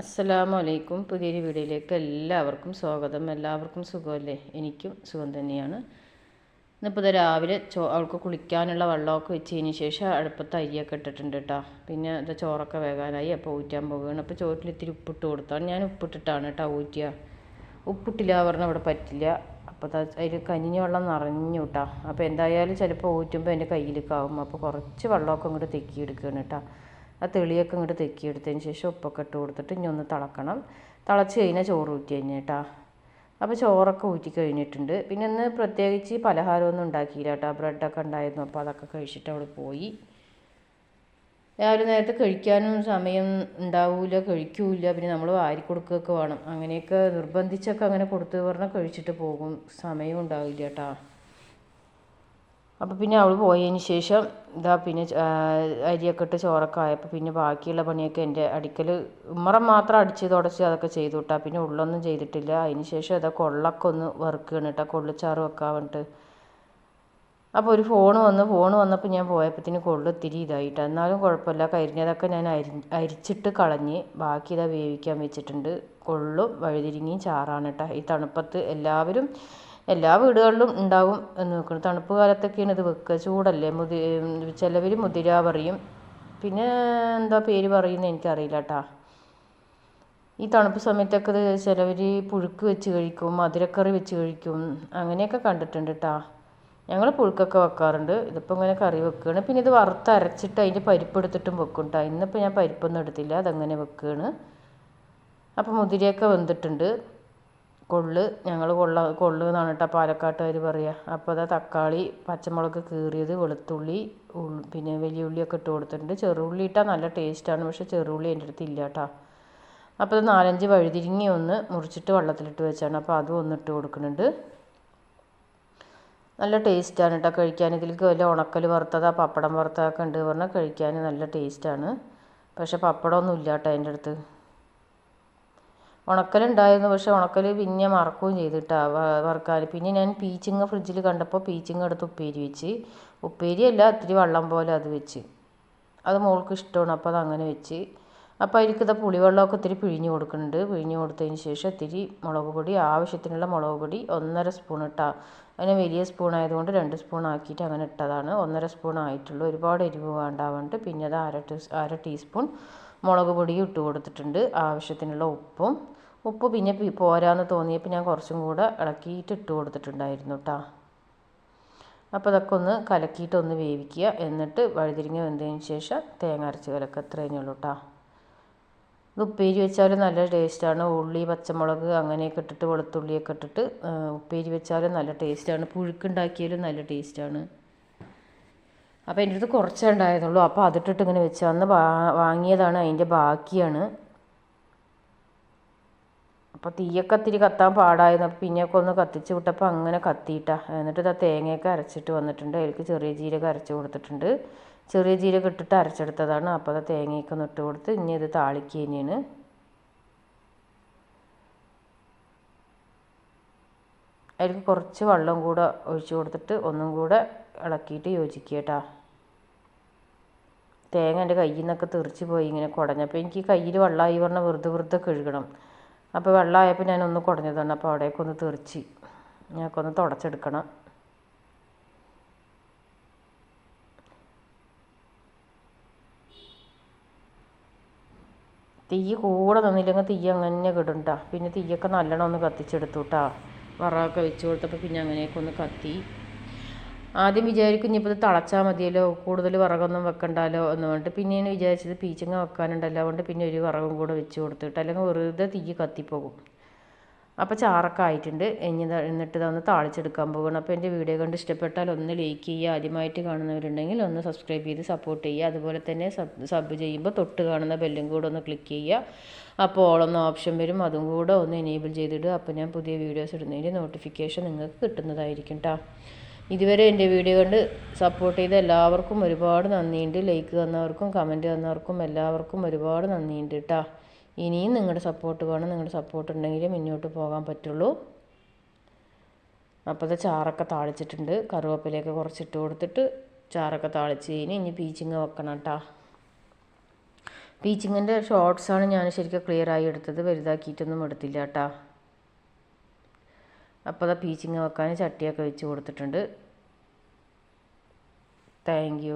അസ്സലാമു അലൈക്കും പുതിയൊരു വീഡിയോയിലേക്ക് എല്ലാവർക്കും സ്വാഗതം. എല്ലാവർക്കും സുഖമല്ലേ? എനിക്കും സുഖം തന്നെയാണ്. ഇന്നിപ്പോൾ രാവിലെ ചോ അവൾക്ക് കുളിക്കാനുള്ള വെള്ളമൊക്കെ വെച്ചതിന് ശേഷം അടുപ്പത്ത് അരിയൊക്കെ ഇട്ടിട്ടുണ്ട് കേട്ടോ പിന്നെ ഇത് ചോറൊക്കെ വേകാനായി. അപ്പോൾ ഊറ്റാൻ പോവുകയാണ്. അപ്പോൾ ചോറ്റിൽ ഇത്തിരി ഉപ്പിട്ട് കൊടുത്താണ് ഞാൻ ഉപ്പിട്ടിട്ടാണ് കേട്ടോ ഊറ്റുക ഉപ്പിട്ടില്ല പറഞ്ഞാൽ ഇവിടെ പറ്റില്ല. അപ്പോൾ അതിൽ കഞ്ഞി വെള്ളം നിറഞ്ഞു കേട്ടോ അപ്പോൾ എന്തായാലും ചിലപ്പോൾ ഊറ്റുമ്പോൾ എന്റെ കയ്യിലേക്കാവും അപ്പോൾ കുറച്ച് വെള്ളമൊക്കെ ഇങ്ങോട്ട് തെക്കി എടുക്കുകയാണ് കേട്ടോ ആ തെളിയൊക്കെ ഇങ്ങോട്ട് തെക്കിയെടുത്തതിന് ശേഷം ഉപ്പൊക്കെ ഇട്ട് കൊടുത്തിട്ട് ഇനി ഒന്ന് തിളക്കണം. തിളച്ച് കഴിഞ്ഞാൽ ചോറ് ഊറ്റി കഴിഞ്ഞേട്ടാ അപ്പോൾ ചോറൊക്കെ ഊറ്റി കഴിഞ്ഞിട്ടുണ്ട്. പിന്നെ ഇന്ന് പ്രത്യേകിച്ച് പലഹാരമൊന്നും ഉണ്ടാക്കിയില്ല കേട്ടോ. ബ്രെഡൊക്കെ ഉണ്ടായിരുന്നു. അപ്പോൾ അതൊക്കെ കഴിച്ചിട്ട് അവിടെ പോയി. രാവിലെ നേരത്തെ കഴിക്കാനും സമയം ഉണ്ടാവില്ല കഴിക്കൂല. പിന്നെ നമ്മൾ വാരി കൊടുക്കുകയൊക്കെ വേണം. അങ്ങനെയൊക്കെ നിർബന്ധിച്ചൊക്കെ അങ്ങനെ കൊടുത്തു പറഞ്ഞാൽ കഴിച്ചിട്ട് പോകും. സമയം ഉണ്ടാവില്ല കേട്ടോ. അപ്പോൾ പിന്നെ അവൾ പോയതിന് ശേഷം ഇതാ പിന്നെ അരിയൊക്കെ ഇട്ട് ചോറൊക്കെ ആയപ്പോൾ പിന്നെ ബാക്കിയുള്ള പണിയൊക്കെ എന്റെ അടിക്കൽ ഉമ്മറം മാത്രം അടിച്ച് തുടച്ച് അതൊക്കെ ചെയ്തു വിട്ടാ പിന്നെ ഉള്ളൊന്നും ചെയ്തിട്ടില്ല. അതിന് ശേഷം ഇതാ കൊള്ളൊക്കെ ഒന്ന് വറുക്കുകയാണ് കേട്ടോ കൊള്ളിച്ചാറ് വെക്കാൻ വേണ്ടിട്ട് അപ്പോൾ ഒരു ഫോൺ വന്ന് ഫോൺ വന്നപ്പോൾ ഞാൻ പോയപ്പോഴത്തേന് കൊള്ളു ഇത്തിരി ഇതായിട്ട്. എന്നാലും കുഴപ്പമില്ല. കരിഞ്ഞതൊക്കെ ഞാൻ അരി അരിച്ചിട്ട് കളഞ്ഞ് ബാക്കി ഇതാ വേവിക്കാൻ വെച്ചിട്ടുണ്ട്. കൊള്ളും വഴുതിരിങ്ങയും ചാറാണ് കേട്ടോ ഈ തണുപ്പത്ത് എല്ലാവരും എല്ലാ വീടുകളിലും ഉണ്ടാവും എന്ന് വെക്കണം തണുപ്പ് കാലത്തൊക്കെയാണ് ഇത് വെക്കുക. ചൂടല്ലേ? മുതി ചിലവർ മുതിര പറയും. പിന്നെ എന്താ പേര് പറയുന്നത് എനിക്കറിയില്ല കേട്ടാ ഈ തണുപ്പ് സമയത്തൊക്കെ ഇത് ചിലവർ പുഴുക്ക് വെച്ച് കഴിക്കും മധുരക്കറി വെച്ച് കഴിക്കും. അങ്ങനെയൊക്കെ കണ്ടിട്ടുണ്ട് കേട്ടാ ഞങ്ങൾ പുഴുക്കൊക്കെ വെക്കാറുണ്ട്. ഇതിപ്പോൾ ഇങ്ങനെ കറി വെക്കുകയാണ് പിന്നെ ഇത് വറുത്തരച്ചിട്ട് അതിന്റെ പരിപ്പ് എടുത്തിട്ടും വെക്കും കേട്ടോ ഇന്നിപ്പോൾ ഞാൻ പരിപ്പൊന്നും എടുത്തില്ല. അതങ്ങനെ വെക്കുകയാണ് അപ്പോൾ മുതിരയൊക്കെ വെന്തിട്ടുണ്ട്. കൊള്ള് ഞങ്ങൾ കൊള്ള കൊള്ള് എന്നാണ് കേട്ടോ പാലക്കാട്ടുകാർ പറയുക അപ്പോൾ അതാ തക്കാളി പച്ചമുളക് കീറിയത് വെളുത്തുള്ളി പിന്നെ വലിയ ഉള്ളിയൊക്കെ ഇട്ട് കൊടുത്തിട്ടുണ്ട്. ചെറുള്ളി ഇട്ടാൽ നല്ല ടേസ്റ്റാണ് പക്ഷേ ചെറുള്ളി എന്റെ അടുത്ത് ഇല്ല കേട്ടോ. അപ്പോൾ അത് നാലഞ്ച് വഴുതിരിങ്ങി ഒന്ന് മുറിച്ചിട്ട് വെള്ളത്തിലിട്ട് വെച്ചാണ്. അപ്പോൾ അതും ഒന്ന് ഇട്ട് കൊടുക്കുന്നുണ്ട്. നല്ല ടേസ്റ്റാണ് കേട്ടോ കഴിക്കാൻ ഇതിലേക്ക് വല്ല ഉണക്കൽ വറുത്തതാ പപ്പടം വറുത്തതൊക്കെ ഉണ്ട് പറഞ്ഞാൽ കഴിക്കാൻ നല്ല ടേസ്റ്റാണ് പക്ഷേ പപ്പടമൊന്നും ഇല്ല കേട്ടോ എന്റെ അടുത്ത്. ഉണക്കലുണ്ടായിരുന്നു. പക്ഷെ ഉണക്കൽ പിന്നെ മറക്കുകയും ചെയ്തിട്ടാ വറുക്കാൻ പിന്നെ ഞാൻ പീച്ചിങ്ങ ഫ്രിഡ്ജിൽ കണ്ടപ്പോൾ പീച്ചിങ്ങ എടുത്ത് ഉപ്പേരി വെച്ച്. ഉപ്പേരിയല്ല ഇത്തിരി വെള്ളം പോലെ അത് വെച്ച്. അത് മോൾക്ക് ഇഷ്ടമാണ് അപ്പോൾ അത് അങ്ങനെ വെച്ച്. അപ്പോൾ അതിലേക്ക് ഇതാ പുളിവെള്ളമൊക്കെ ഇത്തിരി പിഴിഞ്ഞ് കൊടുക്കുന്നുണ്ട്. പിഴിഞ്ഞ് കൊടുത്തതിന് ശേഷം ഇത്തിരി മുളക് പൊടി ആവശ്യത്തിനുള്ള മുളക് പൊടി ഒന്നര സ്പൂൺ ഇട്ടാ. അതിന് വലിയ സ്പൂൺ ആയതുകൊണ്ട് രണ്ട് സ്പൂൺ ആക്കിയിട്ട് അങ്ങനെ ഇട്ടതാണ്. ഒന്നര സ്പൂൺ ആയിട്ടുള്ളൂ ഒരുപാട് എരിവ് വേണ്ടാവുണ്ട് പിന്നെ അത് അര ടീ അര ടീസ്പൂൺ മുളക് പൊടിയും ഇട്ട് കൊടുത്തിട്ടുണ്ട് ആവശ്യത്തിനുള്ള ഉപ്പും. ഉപ്പ് പിന്നെ പോരാന്ന് തോന്നിയപ്പോൾ ഞാൻ കുറച്ചും കൂടെ ഇളക്കിയിട്ട് ഇട്ട് കൊടുത്തിട്ടുണ്ടായിരുന്നു കേട്ടോ അപ്പോൾ അതൊക്കെ ഒന്ന് കലക്കിയിട്ട് ഒന്ന് വേവിക്കുക. എന്നിട്ട് വഴുതിരിങ്ങ വെന്തതിന് ശേഷം തേങ്ങ അരച്ച് കലക്കുക. അത്രയേ ഉള്ളൂ കേട്ടോ ഇത് ഉപ്പേരി വെച്ചാലും നല്ല ടേസ്റ്റാണ് ഉള്ളി പച്ചമുളക് അങ്ങനെയൊക്കെ ഇട്ടിട്ട് വെളുത്തുള്ളിയൊക്കെ ഇട്ടിട്ട് ഉപ്പേരി വെച്ചാലും നല്ല ടേസ്റ്റാണ് പുഴുക്കുണ്ടാക്കിയാലും നല്ല ടേസ്റ്റാണ് അപ്പോൾ എന്റെ അടുത്ത് കുറച്ചേ ഉണ്ടായിരുന്നുള്ളൂ. അപ്പോൾ അതിട്ടിട്ട് ഇങ്ങനെ വെച്ച് അന്ന് വാങ്ങിയതാണ്. അതിന്റെ ബാക്കിയാണ്. അപ്പോൾ തീയൊക്കെ ഇത്തിരി കത്താൻ പാടായിരുന്നു. അപ്പോൾ പിന്നെയൊക്കെ ഒന്ന് കത്തിച്ച് വിട്ടപ്പോൾ അങ്ങനെ കത്തിയിട്ടാ. എന്നിട്ട് ഇതാ തേങ്ങയൊക്കെ അരച്ചിട്ട് വന്നിട്ടുണ്ട്. അതിലേക്ക് ചെറിയ ജീരകം അരച്ച് കൊടുത്തിട്ടുണ്ട്. ചെറിയ ജീരകം ഇട്ടിട്ട് അരച്ചെടുത്തതാണ്. അപ്പോൾ അത് തേങ്ങയൊക്കെ ഒന്ന് ഇട്ട് കൊടുത്ത് ഇനി ഇത് താളിക്കുക തന്നെയാണ്. അതിലേക്ക് കുറച്ച് വെള്ളം കൂടെ ഒഴിച്ച് കൊടുത്തിട്ട് ഒന്നും കൂടെ ഇളക്കിയിട്ട് യോജിക്കുക കേട്ടോ. തേങ്ങ എന്റെ കയ്യിൽ നിന്നൊക്കെ തെറിച്ച് പോയി ഇങ്ങനെ കുടഞ്ഞപ്പോൾ എനിക്ക് കയ്യിൽ വെള്ളമായി പറഞ്ഞാൽ വെറുതെ വെറുതെ കഴുകണം. അപ്പോൾ വെള്ളമായപ്പോൾ ഞാനൊന്ന് കുടഞ്ഞതാണ് അപ്പോൾ അവിടേക്കൊന്ന് തെറിച്ച് ഞങ്ങൾക്കൊന്ന് തുടച്ചെടുക്കണം. തീ കൂടെ നിന്നില്ലെങ്കിൽ തീ അങ്ങനെ കിടണ്ട പിന്നെ തീയൊക്കെ നല്ലോണം ഒന്ന് കത്തിച്ചെടുത്തു കേട്ടോ. വറകൊക്കെ വെച്ച് കൊടുത്തപ്പോൾ പിന്നെ അങ്ങനെയൊക്കെ ഒന്ന് കത്തി. ആദ്യം വിചാരിക്കും ഇനിയിപ്പോൾ ഇത് തളച്ചാൽ മതിയല്ലോ കൂടുതൽ വിറകൊന്നും വെക്കണ്ടല്ലോ എന്ന് പറഞ്ഞിട്ട് പിന്നെയാണ് വിചാരിച്ചത് പീച്ചങ്ങ വെക്കാനുണ്ടല്ലോ അതുകൊണ്ട് പിന്നെ ഒരു വിറകും കൂടെ വെച്ച് കൊടുത്തിട്ട് അല്ലെങ്കിൽ വെറുതെ തീ കത്തിപ്പോകും. അപ്പോൾ ചാറൊക്കെ ആയിട്ടുണ്ട്. ഇനി എന്നിട്ട് ഇതൊന്ന് താളിച്ചെടുക്കാൻ പോകണം അപ്പോൾ എന്റെ വീഡിയോ കണ്ട് ഇഷ്ടപ്പെട്ടാൽ ഒന്ന് ലൈക്ക് ചെയ്യുക. ആദ്യമായിട്ട് കാണുന്നവരുണ്ടെങ്കിൽ ഒന്ന് സബ്സ്ക്രൈബ് ചെയ്ത് സപ്പോർട്ട് ചെയ്യുക. അതുപോലെ തന്നെ സബ് ചെയ്യുമ്പോൾ തൊട്ട് കാണുന്ന ബെല്ലും കൂടെ ഒന്ന് ക്ലിക്ക് ചെയ്യുക. അപ്പോൾ ഓളൊന്ന് ഓപ്ഷൻ വരും. അതും കൂടെ ഒന്ന് എനേബിൾ ചെയ്തിടുക. അപ്പോൾ ഞാൻ പുതിയ വീഡിയോസ് ഇടുന്നതിന്റെ നോട്ടിഫിക്കേഷൻ നിങ്ങൾക്ക് കിട്ടുന്നതായിരിക്കും കേട്ടോ ഇതുവരെ എന്റെ വീഡിയോ കണ്ട് സപ്പോർട്ട് ചെയ്ത എല്ലാവർക്കും ഒരുപാട് നന്ദിയുണ്ട്. ലൈക്ക് തന്നവർക്കും കമന്റ് തന്നവർക്കും എല്ലാവർക്കും ഒരുപാട് നന്ദിയുണ്ട് കേട്ടോ ഇനിയും നിങ്ങളുടെ സപ്പോർട്ട് വേണം നിങ്ങളുടെ സപ്പോർട്ട് ഉണ്ടെങ്കിലേ മുന്നോട്ട് പോകാൻ പറ്റുള്ളൂ. അപ്പോൾ അത് ചാറൊക്കെ താളിച്ചിട്ടുണ്ട്. കറുവേപ്പിലയൊക്കെ കുറച്ചിട്ട് കൊടുത്തിട്ട് ചാറൊക്കെ താളിച്ച് കഴിഞ്ഞ് ഇനി പീച്ചിങ് വെക്കണം കേട്ടോ പീച്ചിങ്ങിന്റെ ഷോർട്സാണ് ഞാൻ ശരിക്കും ക്ലിയർ ആയി എടുത്തത്. വലുതാക്കിയിട്ടൊന്നും എടുത്തില്ല കേട്ടോ അപ്പോൾ അതാ പീച്ചിങ് വെക്കാൻ ചട്ടിയൊക്കെ വെച്ച് കൊടുത്തിട്ടുണ്ട്. താങ്ക്